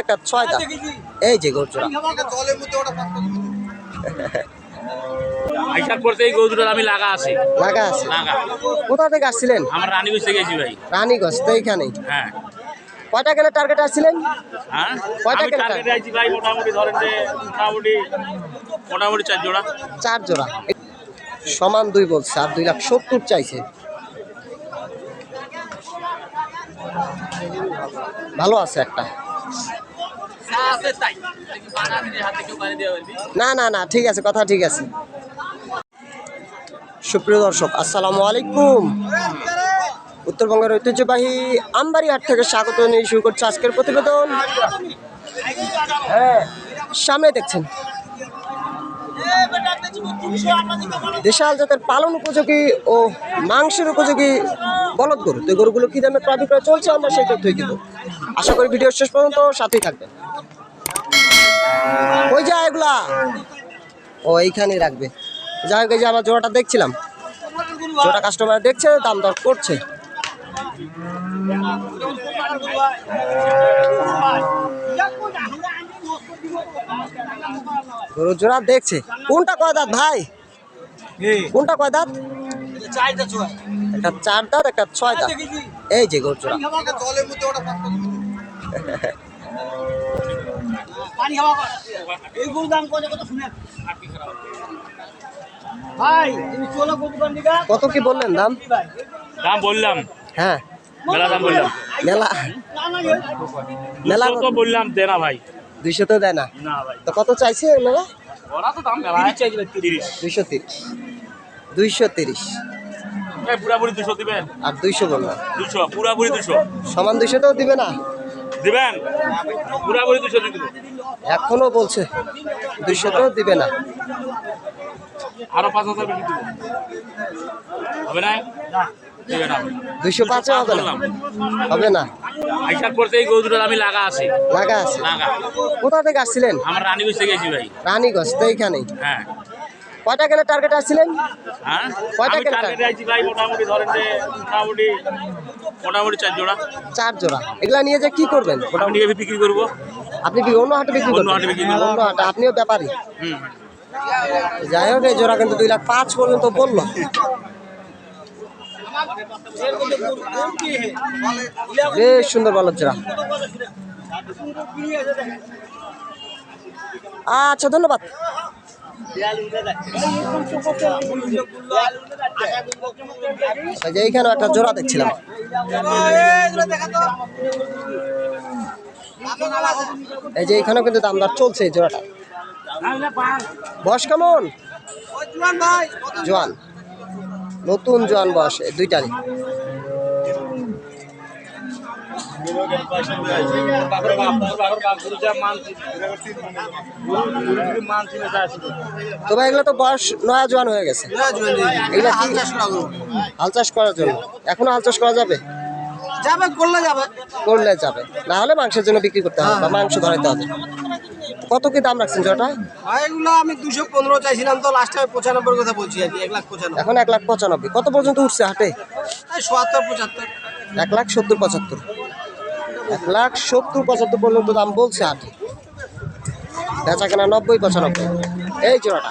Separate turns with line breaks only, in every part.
একটা ছয় দাঁত। এই যে গরুচোরা।
আইসার পর থেকে গরুটার আমি লাগা আছি।
লাগা আছে?
লাগা।
কোথা থেকে আসছিলেন?
আমরা রানীগঞ্জ থেকে গেছি ভাই।
রানীগঞ্জ তো এইখানেই।
হ্যাঁ।
কয়টা গেলে টার্গেট আসছিলেন?
হ্যাঁ?
কয়টা
আমি
কেনা?
আইছি ভাই মোটামুটি ধরেন যে মোটামুটি মোটামুটি চার জোড়া।
চার জোড়া। সমান দুই বলছে আর দুই লাখ সত্তর চাইছে। ভালো আছে একটা। না না না, ঠিক আছে, কথা ঠিক আছে। সুপ্রিয় দর্শক, আসসালামু আলাইকুম। উত্তরবঙ্গের ঐতিহ্যবাহী আমবাড়ি হাট থেকে স্বাগত নিয়ে শুরু করছে আজকের প্রতিবেদন। সামনে দেখছেন। দেশাল জাতের পালন উপযোগী ও মাংসের উপযোগী বলদ গরু। তো গরুগুলো কি দামে প্রায় চলছে? আমরা সেই তথ্যই দিব। আশা করি ভিডিও শেষ পর্যন্ত সাথেই থাকবেন। ওই যা এগুলা। ও এইখানেই রাখবে। যাই হোক যে আমার জোড়াটা দেখছিলাম। জোড়া কাস্টমার দেখছে দাম দর করছে। গরু জোড়া দেখছে। কোনটা কয় দাঁত ভাই? কোনটা কয় দাঁত? একটা চার দাঁত একটা ছয় দাঁত। এই যে গরু জোড়া।
ভাই তুমি চলো
কত কি বললেন দাম?
দাম বললাম।
হ্যাঁ।
মেলা দাম বললাম।
মেলা মেলা
কত? বললাম দে না ভাই।
দুইশো তো দেয় না? তো কত চাইছে মেলা
ওরা তো দাম মেলা তিরিশ
দুইশো তিরিশ। দুইশো তিরিশ।
পুরাপুরি দুশো দিবেন?
আর দুইশো বললাম।
দুশো পুরাপুরি দুশো।
সমান দুইশো তো দিবে না?
দিবেন? পুরাপুরি দুশো
এখনও বলছে দুইশো তো দিবে না।
আরও পাঁচ হাজার হবে না?
দুইশো পাঁচে হবে না। হবে না।
আইসার পর থেকে গরুটার আমি লাগা আছি।
লাগা আছে?
লাগা।
কোথা থেকে আসছিলেন?
আমরা রানীগঞ্জ থেকে গেছি ভাই।
রানীগঞ্জ তো এইখানেই
হ্যাঁ।
কয়টা টার্গেট আসছিলেন?
হ্যাঁ?
কয়টা
আমি
কেনা?
আইছি ভাই মোটামুটি ধরেন যে মোটামুটি মোটামুটি চার জোড়া।
চার জোড়া। এগুলা নিয়ে যে কি করবেন?
আমি বিক্রি করব।
আপনি কি অন্য হাটে বিক্রি
অন্য হাটে বিক্রি।
অন্য হাটে আপনিও ব্যাপারী।
হুম।
যাই হোক এই জোড়া কিন্তু দুই লাখ পাঁচ পর্যন্ত বলল বেশ সুন্দর বলো জোড়া। আচ্ছা ধন্যবাদ। এই যে এইখানে একটা জোড়া দেখছিলাম। এই যে এইখানেও কিন্তু দামদার চলছে এই জোড়াটা। বয়স কেমন? জোয়ান। নতুন জোয়ান বয়স দুইটারই। তো ভাই এগুলো তো বয়স নয়া জোয়ান হয়ে গেছে। এগুলা হাল চাষ করার জন্য। এখনও হাল চাষ করা যাবে?
যাবে করলে যাবে।
করলে যাবে। না হলে মাংসের জন্য বিক্রি করতে হবে বা মাংস ধরাইতে হবে। কত কি দাম রাখছেন
ভাই এগুলো আমি দুশো পনেরো চাইছিলাম তো লাস্টে আমি পঁচানব্বই কথা বলছি আর কি এক লাখ পঁচানব্বই।
এখন এক লাখ পঁচানব্বই। কত পর্যন্ত উঠছে হাটে?
এই সোয়াত্তর পঁচাত্তর।
এক লাখ সত্তর পঁচাত্তর। এক লাখ সত্তর পঁচাত্তর পর্যন্ত দাম বলছে হাটে। বেচা কেনা নব্বই পঁচানব্বই। এই জোড়াটা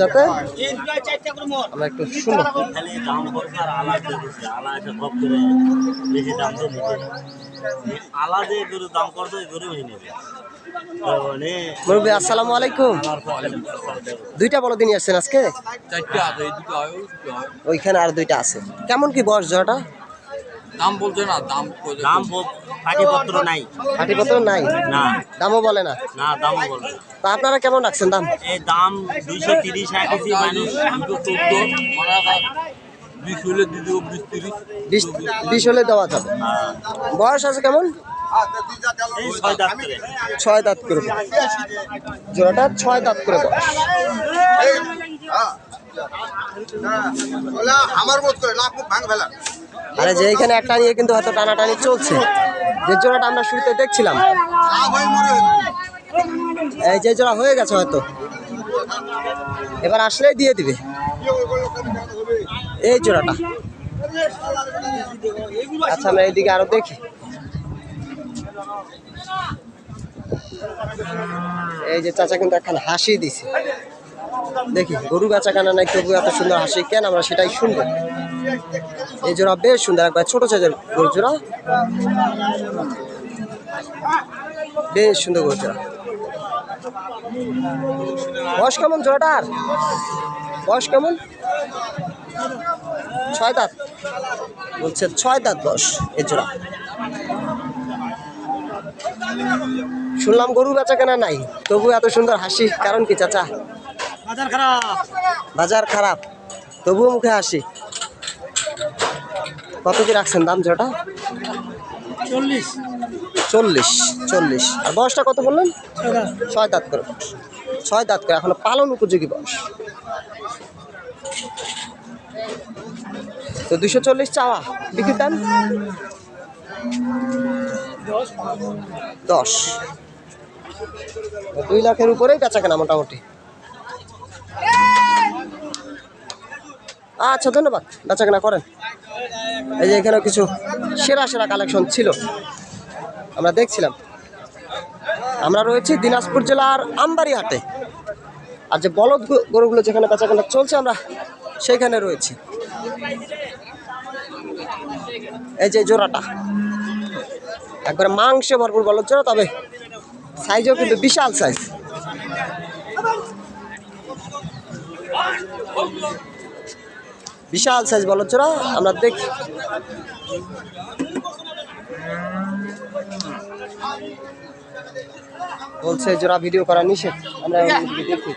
যাতে আমরা একটু শুনো। মুরব্বী আসসালামু আলাইকুম। দুইটা বড় দিনই আসছেন আজকে? ওইখানে আর দুইটা আছে। কেমন কি বয়স জোড়াটা?
দাম বলছে না দাম
দাম পাটিপত্র নাই।
পাটিপত্র নাই?
না।
দামও বলে না?
না দামও বলবে
তা আপনারা কেমন রাখছেন দাম?
এই দাম দুইশো তিরিশ কেজি মানুষ চোদ্দ।
বিশ হলে বিশ তিরিশ।
বিশ বিশ হলে দেওয়া যাবে। বয়স আছে কেমন?
ছয় দাঁত করে।
জোড়াটা ছয় দাঁত করে বয়স।
আমার মত করে লাভ ভাঙ ফেলা
আরে যে এখানে একটা নিয়ে কিন্তু হয়তো টানাটানি চলছে। যে জোড়াটা আমরা শুরুতে দেখছিলাম। এই যে জোড়া হয়ে গেছে হয়তো। এবার আসলেই দিয়ে দিবে। এই জোড়াটা। আচ্ছা আমরা এইদিকে আরও দেখি। এই যে চাচা কিন্তু এখন হাসি দিছে। দেখি, গরু গাছা কানা নাই তবু এত সুন্দর হাসি। কেন আমরা সেটাই শুনব? এই জোড়া বেশ সুন্দর একবার ছোট সাইজের গরু জোড়া। বেশ সুন্দর গরু জোড়া। বয়স কেমন জোড়াটার? বয়স কেমন? ছয় দাঁত। বলছে ছয় দাঁত বয়স এ জোড়া। শুনলাম গরু বেচা কেনা নাই তবু এত সুন্দর হাসি। কারণ কি চাচা?
বাজার খারাপ।
বাজার খারাপ তবুও মুখে হাসি। কত কি রাখছেন দাম জোড়াটা
চল্লিশ।
চল্লিশ চল্লিশ। আর বয়সটা কত বললেন? ছয় দাঁত করে। ছয় দাঁত করে এখনও পালন উপযোগী বয়স। তো দুশো চল্লিশ চাওয়া বিক্রির দাম দশ। দুই লাখের উপরেই বেচা কেনা মোটামুটি। আচ্ছা ধন্যবাদ। বেচা কেনা করেন। এই যে এখানেও কিছু সেরা সেরা কালেকশন ছিল। আমরা দেখছিলাম। আমরা রয়েছি দিনাজপুর জেলার আমবাড়ি হাটে আর যে বলদ গরুগুলো যেখানে বেচাকেনা চলছে, আমরা সেইখানে রয়েছি। এই যে জোড়াটা। একবারে মাংসে ভরপুর বলদ জোড়া, তবে সাইজও কিন্তু বিশাল সাইজ বিশাল সাইজ বলদ জোড়া আমরা দেখি। বলছে জোড়া ভিডিও করা নিষেধ। আমরা দেখি।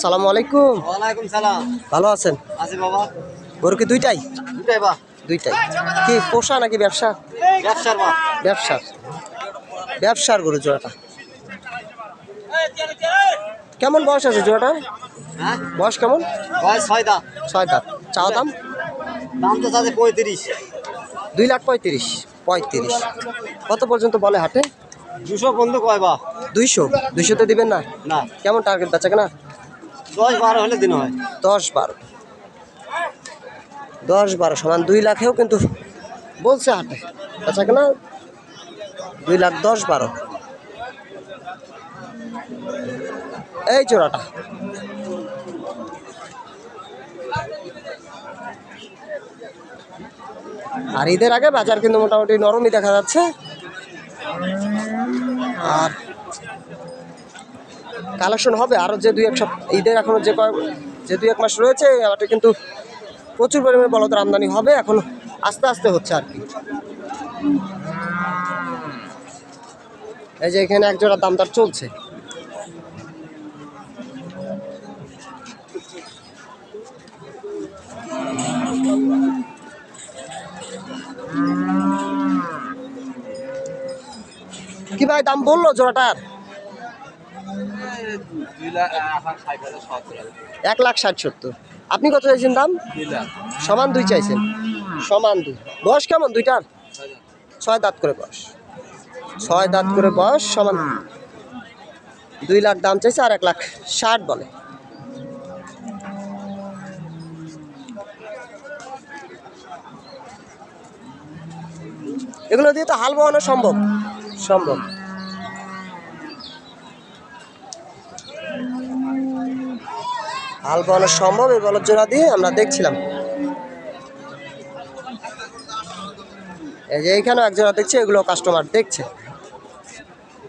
আসসালামু আলাইকুম।
ওয়ালাইকুম সালাম।
ভালো আছেন?
আছে বাবা।
গরু কি দুইটাই?
দুটাই বা।
দুইটাই। কি পোষা নাকি ব্যবসা?
ব্যবসার বা
ব্যবসার। ব্যবসার গরু জোড়াটা। কেমন বয়স আছে জোড়াটা?
হ্যাঁ?
বয়স কেমন?
বয়স ছয়
ছয় দাঁত। চাওয়া দাম?
দাম তো আছে পঁয়ত্রিশ।
দুই লাখ পঁয়ত্রিশ। পঁয়ত্রিশ। কত পর্যন্ত বলে হাটে?
দুশো বন্ধু কয় বা?
দুইশো। দুইশোতে দিবেন না?
না।
কেমন টার্গেট বেচা কেনা?
দশ বারো হলে দিন হয়।
দশ বারো। দশ বারো সমান দুই লাখেও কিন্তু বলছে হাটে। বেচা কেনা? দুই লাখ দশ বারো। এই চোরাটা। আর ঈদের আগে বাজার কিন্তু মোটামুটি নরমই দেখা যাচ্ছে। আর কালেকশন হবে। আরও যে দুই এক সপ্তাহ, ঈদের এখনও যে কয়েক, যে দুই এক মাস রয়েছে আমাদের কিন্তু প্রচুর পরিমাণে বলদের আমদানি হবে। এখন আস্তে আস্তে হচ্ছে আর কি। এই যে এখানে এক জোড়া দাম দর চলছে। কি ভাই, দাম বলল জোড়াটার
দুই লাখ এখন ষাট হাজার সত্তর হাজার
এক লাখ ষাট সত্তর। আপনি কত চাইছেন দাম? সমান দুই চাইছেন। সমান দুই। বয়স কেমন দুইটার? ছয় দাঁত। করে বয়স। ছয় দাঁত করে বয়স সমান দুই। লাখ দাম চাইছে আর এক লাখ ষাট বলে। এগুলো দিয়ে তো হাল বানানো সম্ভব। সম্ভব। হাল বানানো সম্ভব, এই বলদ জোড়া দিয়ে আমরা দেখছিলাম। এই যে এইখানে এক জোড়া দেখছি এগুলো কাস্টমার দেখছে,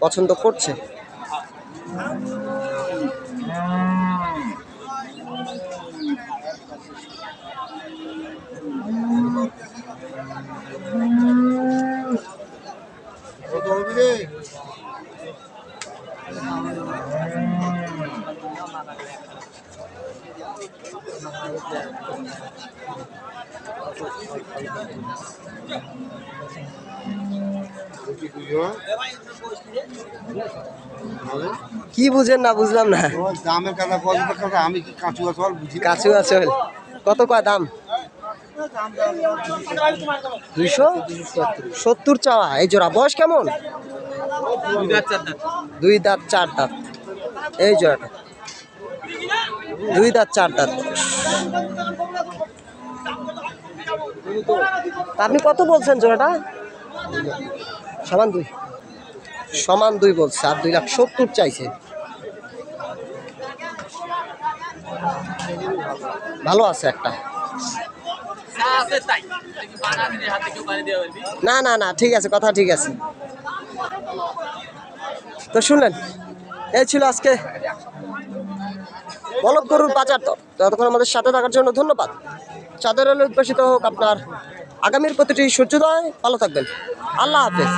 পছন্দ করছে। কি বুঝেন না বুঝলাম না।
দামের কথা আমি কি কাঁচু গাছ বুঝি।
কাছু আছে কত কয় দাম? দুইশো? সত্তর চাওয়া। এই জোড়া। বয়স কেমন? দুই দাঁত চার দাঁত। এই জোড়াটা। দুই দাঁত চার দাঁত। আপনি কত বলছেন জোড়াটা? সমান দুই। সমান দুই বলছে, আর দুই লাখ সত্তর চাইছে। ভালো আছে একটা। না না না, ঠিক আছে, কথা ঠিক আছে। তো শুনলেন, এই ছিল আজকে বলক গরুর বাজার দর। ততক্ষণ আমাদের সাথে থাকার জন্য ধন্যবাদ। চাঁদের আলো উদ্ভাসিত হোক আপনার আগামীর প্রতিটি সূর্যোদয় ভালো থাকবেন। আল্লাহ হাফেজ।